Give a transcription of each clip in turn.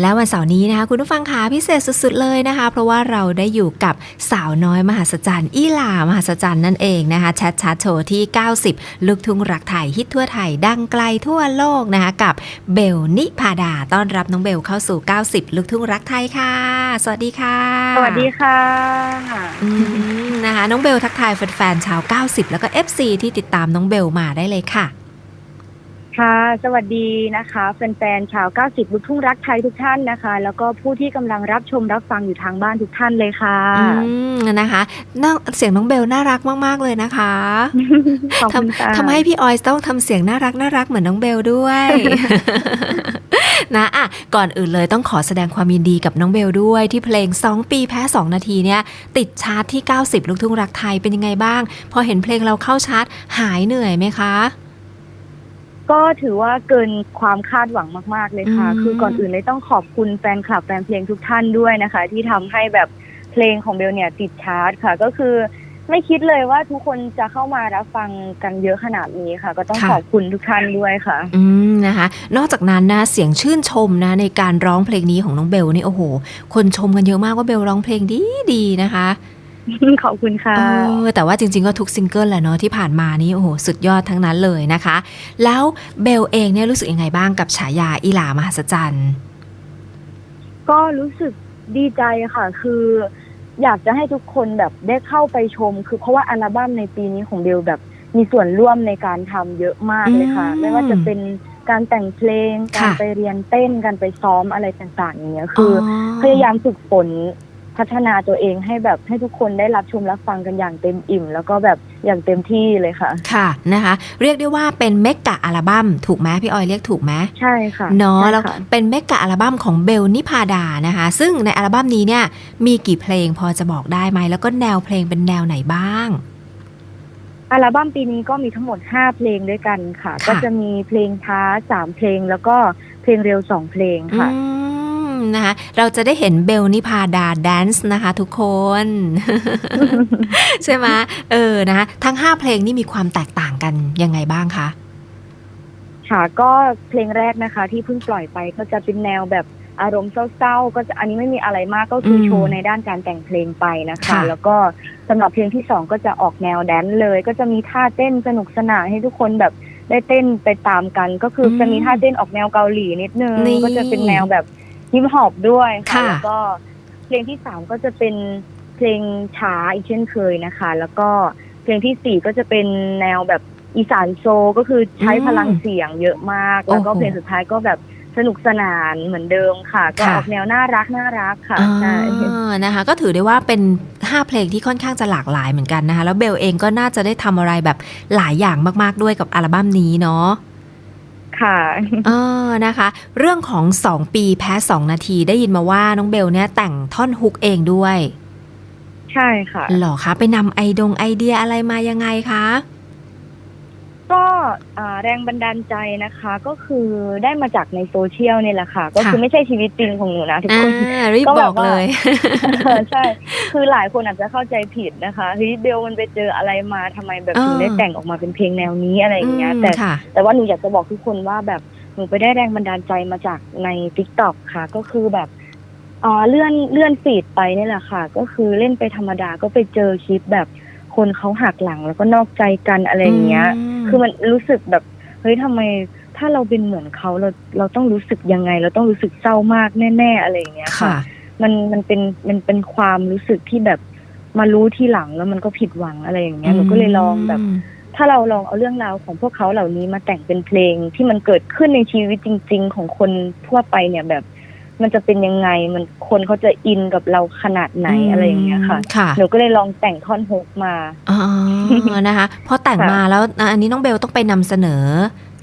แล้ววันเสาร์นี้นะคะคุณผู้ฟังคะพิเศษสุดๆเลยนะคะ เพราะว่าเราได้อยู่กับสาวน้อยมหัศจรรย์อีหลามหัศจรรย์นั่นเองนะคะแชทชาร์ตโชว์ที่ 90 ลูกทุ่งรักไทยฮิตทั่วไทย ดังไกลทั่วโลกนะคะกับเบลนิพาดาต้อนรับน้องเบลเข้าสู่ 90 ลูกทุ่งรักไทยค่ะ สวัสดีค่ะ สวัสดีค่ะอืมนะคะน้องเบลทักทายแฟนๆชาว 90 แล้วก็ FC ที่ติดตามน้องเบลมาได้เลยค่ะ ค่ะ สวัสดีนะคะแฟนๆชาว 90 ลูกทุ่งรักไทยทุกท่านนะคะ แล้วก็ผู้ที่กำลังรับชมรับฟังอยู่ทางบ้านทุกท่านเลยค่ะ อืมนะคะน้องเสียงน้องเบลน่ารักมากๆเลยนะคะขอบคุณค่ะทำให้พี่ออยต้องทำเสียงน่ารักน่ารักเหมือนน้องเบลด้วยนะอะก่อนอื่นเลยต้องขอแสดงความยินดีกับน้องเบลด้วยที่เพลง 2 ปีแพ้ 2 นาทีเนี่ยติดชาร์ตที่ 90 ลูกทุ่งรักไทยเป็นยังไงบ้าง พอเห็นเพลงเราเข้าชาร์ตหายเหนื่อยไหมคะ ก็ถือว่าเกินความคาดหวังมาก ๆ เลยค่ะ อืม คือก่อนอื่นเลยต้องขอบคุณแฟนคลับแฟนเพลงทุกท่านด้วยนะคะ ที่ทำให้แบบเพลงของเบลเนี่ยติดชาร์ตค่ะ ก็คือไม่คิดเลยว่าทุกคนจะเข้ามารับฟังกันเยอะขนาดนี้ค่ะ ก็ต้องขอบคุณทุกท่านด้วยค่ะ อืมนะคะ นอกจากนั้นนะเสียงชื่นชมนะในการร้องเพลงนี้ของน้องเบลนี่โอ้โห คนชมกันเยอะมากว่าเบลร้องเพลงดีดีๆนะคะ ขอบคุณค่ะเออแต่ว่าจริง ๆ ก็ทุกซิงเกิลแหละเนาะที่ผ่านมานี่โอ้โหสุดยอดทั้งนั้นเลยนะคะ แล้วเบลเองเนี่ยรู้สึกยังไงบ้างกับฉายาอีหลามหัศจรรย์ ก็รู้สึกดีใจค่ะ คืออยากจะให้ทุกคนแบบได้เข้าไปชม คือเพราะว่าอัลบั้มในปีนี้ของเบลแบบมีส่วนร่วมในการทำเยอะมากเลยค่ะอืมไม่ว่าจะเป็นการแต่งเพลงค่ะการไปเรียนเต้น การไปซ้อมอะไรต่างๆอย่างเงี้ยคืออพยายามฝึกฝน พัฒนาตัวเองให้แบบให้ทุกคนได้รับชมรับฟังกันอย่างเต็มอิ่ม แล้วก็แบบอย่างเต็มที่เลยค่ะ ค่ะนะคะ เรียกได้ว่าเป็นเมกะอัลบั้มถูกไหมพี่ออยเรียกถูกไหมใช่ค่ะเนาะใช่แล้วค่ะเป็นเมกะอัลบั้มของเบลนิพาดานะคะ ซึ่งในอัลบั้มนี้เนี่ยมีกี่เพลงพอจะบอกได้ไหมแล้วก็แนวเพลงเป็นแนวไหนบ้างอัลบั้มปีนี้ก็มีทั้งหมด 5 เพลงด้วยกันค่ะค่ะก็จะมีเพลงช้า 3 เพลงแล้วก็เพลงเร็ว 2 เพลงค่ะอืม นะคะเราจะได้เห็นเบลนิพาดาแดนซ์นะคะทุกคน ใช่ไหมเออนะคะทั้ง 5 เพลงนี่มีความแตกต่างกันยังไงบ้างคะค่ะก็เพลงแรกนะคะ ที่เพิ่งปล่อยไปก็จะเป็นแนวแบบอารมณ์เศร้าๆ ก็จะอันนี้ไม่มีอะไรมากก็คืออมโชว์ในด้านการแต่งเพลงไปนะคะค่ะแล้วก็สำหรับเพลงที่สองก็จะออกแนวแดนซ์เลย ก็จะมีท่าเต้นสนุกสนานให้ทุกคนแบบได้เต้นไปตามกัน ก็คืออมจะมีท่าเต้นออกแนวเกาหลีนิดนึงนี่ก็จะเป็นแนวแบบ ฮิปฮอปด้วยค่ะ ค่ะ แล้วก็เพลงที่สามก็จะเป็นเพลงช้าอีกเช่นเคยนะคะ แล้วก็เพลงที่สี่ก็จะเป็นแนวแบบอีสานโซลก็คือใช้อืมพลังเสียงเยอะมาก แล้วก็โอ้โหเพลงสุดท้ายก็แบบสนุกสนานเหมือนเดิมค่ะ ก็ค่ะ ออกแนวน่ารักน่ารักค่ะใช่ อ่านะคะ ก็ถือได้ว่าเป็น 5 เพลงที่ค่อนข้างจะหลากหลายเหมือนกันนะคะ แล้วเบลเองก็น่าจะได้ทำอะไรแบบหลายอย่างมากๆด้วยกับอัลบั้มนี้เนาะ ค่ะเออนะคะ เรื่องของ2ปีแพ้2นาทีได้ยินมาว่าน้องเบลเนี่ยแต่งท่อนฮุกเองด้วย ใช่ค่ะหรอคะ ไปนำไอดงไอเดียอะไรมายังไงคะ ก็อ่าแรงบันดาลใจนะคะ ก็คือได้มาจากในโซเชียลเนี่ยแหละค่ะ ก็คือไม่ใช่ชีวิตจริงของหนูนะทุกอ่าคนรีบก็บแบอบกว่าเลยเออใช่ คือหลายคนอาจจะเข้าใจผิดนะคะเฮ้ยเบลมันไปเจออะไรมาทำไมแบบถึงอ่าได้แต่งออกมาเป็นเพลงแนวนี้อะไรอย่างเงี้ยอืมแต่ค่ะแต่ว่าหนูอยากจะบอกทุกคนว่าแบบหนูไปได้แรงบันดาลใจมาจากใน t ิ k t o k ค่ะ ก็คือแบบอ๋อเลื่อนเลื่อนฟีดไปนี่แหละค่ะ ก็คือเล่นไปธรรมดาก็ไปเจอคลิปแบบคนเขาหักหลังแล้วก็นอกใจกันอะไรอย่างเงี้ยม คือมันรู้สึกแบบเฮ้ยทำไมถ้าเราเป็นเหมือนเขาเราเราต้องรู้สึกยังไง เราต้องรู้สึกเศร้ามากแน่ๆอะไรอย่างเงี้ยค่ะค่ะ มันมันเป็นมันเป็นความรู้สึกที่แบบมารู้ที่หลังแล้วมันก็ผิดหวังอะไรอย่างเงี้ยหนูก็เลยลองแบบมถ้าเราลองเอาเรื่องราวของพวกเขาเหล่านี้มาแต่งเป็นเพลงที่มันเกิดขึ้นในชีวิตจริง ๆ ของคนทั่วไปเนี่ยแบบ มันจะเป็นยังไงมันคนเขาจะอินกับเราขนาดไหนอะไรอย่างเงี้ยค่ะค่ะหนูก็เลยลองแต่งท่อนฮุกมาอ๋อนะคะพอแต่งค่ะมาแล้วอะอันนี้น้องเบลต้องไปนำเสนอ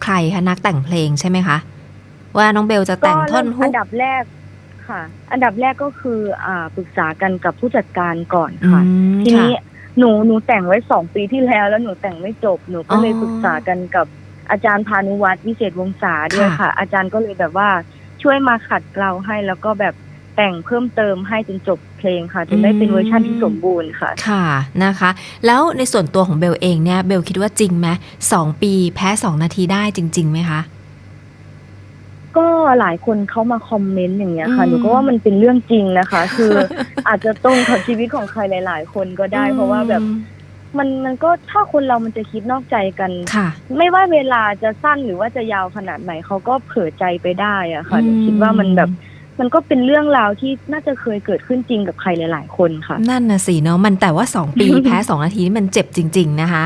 ใครคะนักแต่งเพลงใช่ไหมคะว่าน้องเบลจะแต่งท่อนฮุอักนดับแรกค่ะ อันดับแรกก็คืออ่าปรึกษากันกับผู้จัดการก่อนอืค่ะมทีนี้ค่ะหนูหนูแต่งไว้สองปีที่แล้ว แล้วหนูแต่งไม่จบหนูก็เลยอ๋อปรึกษากันกับอาจารย์พานุวัฒน์วิเศษวงศาด้วยค่ะค่ะ อาจารย์ก็เลยแบบว่า ช่วยมาขัดเกลาให้แล้วก็แบบแต่งเพิ่มเติมให้จนจบเพลงค่ะจนได้เป็นเวอร์ชันที่สมบูรณ์ค่ะ ค่ะนะคะ แล้วในส่วนตัวของเบลเองเนี่ยเบลคิดว่าจริงไหมสองปีแพ้สองนาทีได้จริงๆไหมคะก็หลายคนเขามาคอมเมนต์อย่างเงี้ยค่ะอืมหนูก็ว่ามันเป็นเรื่องจริงนะคะ คืออาจจะตรงกับชีวิตของใครหลาย ๆ คนก็ได้ เพราะว่าแบบ มันมันก็ถ้าคนเรามันจะคิดนอกใจกัน ค่ะ ไม่ว่าเวลาจะสั้นหรือว่าจะยาวขนาดไหนเขาก็เผลอใจไปได้อะค่ะหนูคิดว่ามันแบบมันก็เป็นเรื่องราวที่น่าจะเคยเกิดขึ้นจริงกับใครหลาย ๆ คนค่ะ นั่นน่ะสิเนาะมันแต่ว่า2ปีแพ้2นาทีนี่มันเจ็บจริง ๆ นะคะ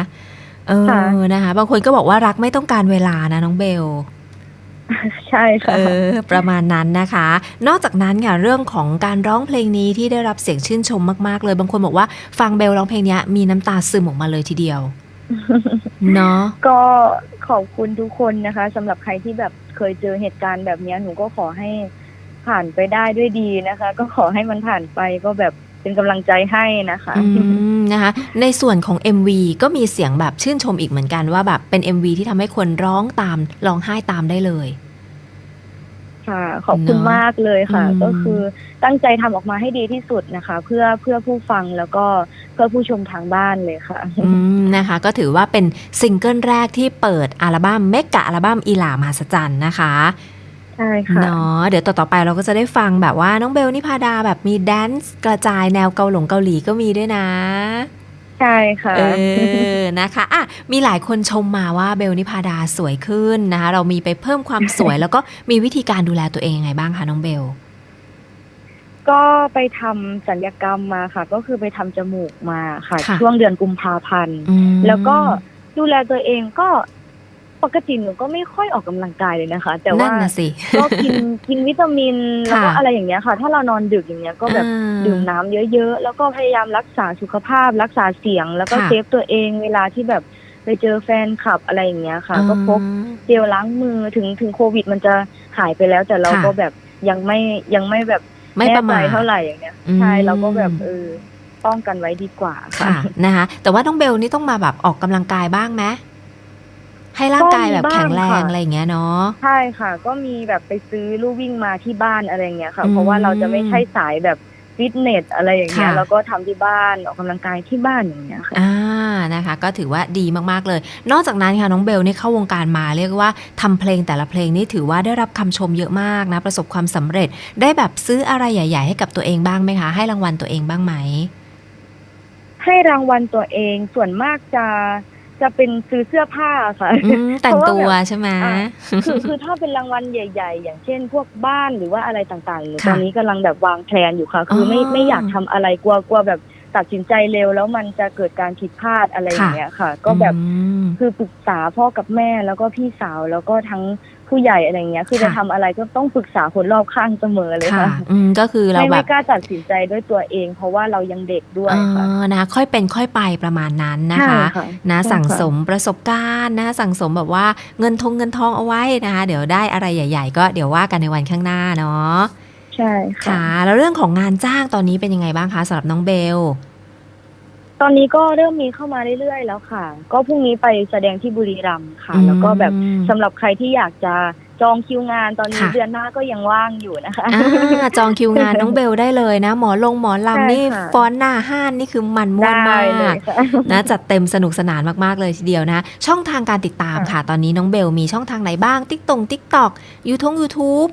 เอค่ะอนะคะ บางคนก็บอกว่ารักไม่ต้องการเวลานะน้องเบล ใช่ค่ะเออประมาณนั้นนะคะ นอกจากนั้นค่ะเรื่องของการร้องเพลงนี้ที่ได้รับเสียงชื่นชมมากๆ เลยบางคนบอกว่าฟังเบลร้องเพลงเนี้ยมีน้ำตาซึมออกมาเลยทีเดียวเนาะก็ขอบคุณทุกคนนะคะสำหรับใครที่แบบเคยเจอเหตุการณ์แบบเนี้ยหนูก็ขอให้ผ่านไปได้ด้วยดีนะคะ ก็ขอให้มันผ่านไปก็แบบ เป็นกำลังใจให้นะคะอืมนะคะ ในส่วนของ MV ก็มีเสียงแบบชื่นชมอีกเหมือนกันว่าแบบเป็น MV ที่ทำให้คนร้องตามร้องไห้ตามได้เลยค่ะ ขอบคุณเนอะมากเลยค่ะอืมก็คือตั้งใจทำออกมาให้ดีที่สุดนะคะ เพื่อเพื่อผู้ฟังแล้วก็เพื่อผู้ชมทางบ้านเลยค่ะอืมนะคะ ก็ถือว่าเป็นซิงเกิลแรกที่เปิดอัลบั้มเมกะอัลบั้มอีหลามหัศจรรย์นะคะ ใช่ค่ะเนาะเดี๋ยวต่อๆไปเราก็จะได้ฟังแบบว่าน้องเบลนิพาดาแบบมีแดนซ์กระจายแนวเกาหลงเกาหลีก็มีด้วยนะ ใช่ค่ะเออนะคะอะมีหลายคนชมมาว่าเบลนิพาดาสวยขึ้นนะคะ เรามีไปเพิ่มความสวย แล้วก็มีวิธีการดูแลตัวเองยังไงบ้างคะน้องเบลก็ไปทำสัญญกรรมมาค่ะ ก็คือไปทำจมูกมาค่ะค่ะ ช่วงเดือนกุมภาพันธ์อืมแล้วก็ดูแลตัวเองก็ ปกติหนูก็ไม่ค่อยออกกำลังกายเลยนะคะ แต่นั่ว่านน่ะสิ ก็กินกินวิตามินแล้วก็ค่ะ อะไรอย่างเงี้ยค่ะ ถ้าเรานอนดึกอย่างเงี้ยก็แบบอ่า ดื่มน้ำเยอะๆ แล้วก็พยายามรักษาสุขภาพ รักษาเสียง แล้วก็ค่ะ เซฟตัวเองเวลาที่แบบไปเจอแฟนคลับอะไรอย่างเงี้ยค่ะ ก็พก อืม เจลล้างมือถึงถึงโควิดมันจะหายไปแล้ว แต่เราค่ะ ก็แบบยังไม่ยังไม่แบบไม่ประมาทแน่ใจเท่าไหร่อย่างเงี้ยอืม ใช่เราก็แบบเออป้องกันไว้ดีกว่าค่ะ ค่ะนะคะ แต่ว่าน้องเบลนี่ต้องมาแบบออกกำลังกายบ้างไหม ให้ร่างกายแบบแข็งแรงอะไรอย่างเงี้ยเนาะใช่ค่ะ ก็มีแบบไปซื้อลู่วิ่งมาที่บ้านอะไรอย่างเงี้ยค่ะอืมเพราะว่าเราจะไม่ใช่สายแบบฟิตเนสอะไรอย่างเงี้ยค่ะแล้วก็ทำที่บ้านออกกำลังกายที่บ้านอย่างเงี้ยค่ะอ่านะคะ ก็ถือว่าดีมากๆเลย นอกจากนั้นค่ะน้องเบลนี่เข้าวงการมาเรียกว่าทำเพลงแต่ละเพลงนี่ถือว่าได้รับคำชมเยอะมากนะ ประสบความสำเร็จได้แบบซื้ออะไรใหญ่ ๆ ให้กับตัวเองบ้างไหมคะ ให้รางวัลตัวเองบ้างไหมให้รางวัลตัวเองส่วนมากจะ จะเป็นซื้อเสื้อผ้าค่ะอืมแต่งตัวเพราะว่าแบบใช่ไหมอ่าคือคือถ้าเป็นรางวัลใหญ่ ๆ อย่างเช่น พวกบ้านหรือว่าอะไรต่างๆหนูค่ะตอนนี้กำลังแบบวางแผนอยู่ค่ะ คือออไม่ไม่อยากทำอะไรกลัวกลัวแบบตัดสินใจเร็วแล้วมันจะเกิดการผิดพลาดอะไรอย่างเงี้ยค่ะ ก็แบบอืมคือปรึกษาพ่อกับแม่แล้วก็พี่สาวแล้วก็ทั้ง ผู้ใหญ่อะไรเงี้ย คือค่ะจะทำอะไรก็ต้องปรึกษาคนรอบข้างเสมอเลยค่ะค่ะอืมก็คือเราไม่แบไม่บกล้าตัดสินใจด้วยตัวเอง เพราะว่าเรายังเด็กด้วยอ๋ค่ะอนะคะค่อยเป็นค่อยไปประมาณนั้นนะใช่คะค่ะนะใช่สั่งค่ะสมประสบการณ์นะสั่งสมแบบว่าเงินทงเงินทองเอาไว้นะคะเดี๋ยวได้อะไรใหญ่ ๆ ก็เดี๋ยวว่ากันในวันข้างหน้าเนาะใช่ค่ะค่ะแล้วเรื่องของงานจ้างตอนนี้เป็นยังไงบ้างคะสำหรับน้องเบล ตอนนี้ก็เริ่มมีเข้ามาเรื่อยๆแล้วค่ะ ก็พรุ่งนี้ไปแสดงที่บุรีรัมย์ค่ะแล้วก็แบบอืมสำหรับใครที่อยากจะจองคิวงานตอนนี้ค่ะ เดือนหน้าก็ยังว่างอยู่นะคะ อ่าจองคิวงานน้องเบลได้เลยนะ หมอลงหมอใช่ลำนี่ค่ะฟอนต์หน้าห้านนี่คือมันม่วนได้มากเลยค่ะ นะจัดเต็มสนุกสนานมากๆเลยทีเดียวนะ ช่องทางการติดตามค่ะค่ะตอนนี้น้องเบลมีช่องทางไหนบ้างติ๊กตงติ๊กตอกยูทงยูทูบ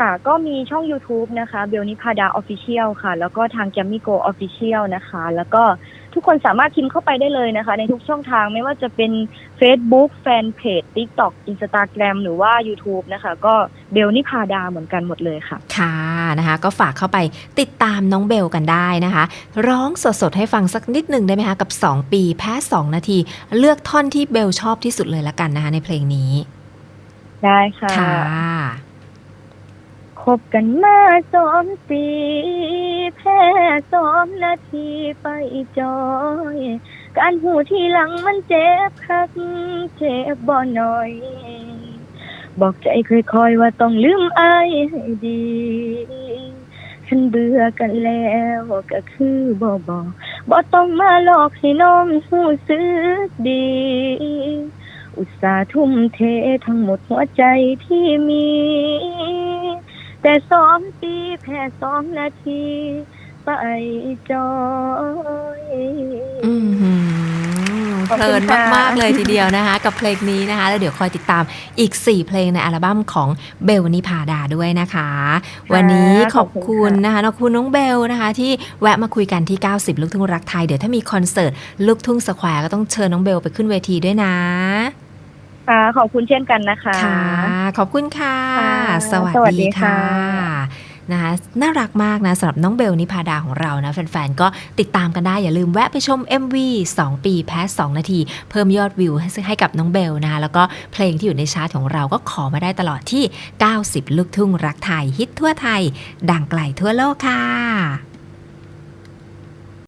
ค่ะก็มีช่อง YouTube นะคะเบลนิพาดาออฟฟิเชียลค่ะ แล้วก็ทาง g a m m y Go Official นะคะ แล้วก็ทุกคนสามารถพิมพ์เข้าไปได้เลยนะคะ ในทุกช่องทางไม่ว่าจะเป็น Facebook Fanpage TikTok Instagram หรือว่า YouTube นะคะ ก็เบลนิพาดาเหมือนกันหมดเลยค่ะ ค่ะนะคะ ก็ฝากเข้าไปติดตามน้องเบลกันได้นะคะ ร้องสดๆ ให้ฟังสักนิดหนึ่งได้ไหมคะ กับ 2 ปีแพ้ 2 นาที เลือกท่อนที่เบลชอบที่สุดเลยละกันนะคะในเพลงนี้ ได้ค่ะ คบกันมาสองปีแพ้สองนาทีไปจอย การหูที่หลังมันเจ็บคัก เจ็บบ่หน่อย บอกใจค่อยๆว่าต้องลืมอายให้ดีฉันเบื่อกันแล้วก็คือบ่บอกบ่ต้องมาหลอกให้น้องหูสึกดี อุตส่าห์ทุ่มเททั้งหมดหัวใจที่มี แต่สองปีแพ้สองนาที ไปจอยอือหือเพลินมาก ๆ เลยทีเดียวนะคะ กับเพลงนี้นะคะ แล้วเดี๋ยวคอยติดตามอีก 4 เพลงในอัลบั้มของเบลนิพาดาด้วยนะคะ วันนี้ขอบคุณนะคะขอบคุณน้องเบลนะคะ ที่แวะมาคุยกันที่ 90 ลูกทุ่งรักไทย เดี๋ยวถ้ามีคอนเสิร์ตลูกทุ่งสแควร์ก็ต้องเชิญน้องเบลไปขึ้นเวทีด้วยนะ ค่ะ ขอบคุณเช่นกันนะคะ ค่ะ ขอบคุณค่ะค่ะสวัสสวัสดีดีค่ะค่ะนะคะน่ารักมากนะสำหรับน้องเบลนิพาดาของเรานะแฟนๆ ก็ติดตามกันได้ อย่าลืมแวะไปชม MV 2 ปีแพ้ 2 นาที เพิ่มยอดวิวให้ให้กับน้องเบลนะคะแล้วก็เพลงที่อยู่ในชาร์ตของเราก็ขอมาได้ตลอดที่ 90 ลูกทุ่งรักไทย ฮิตทั่วไทย ดังไกลทั่วโลกค่ะ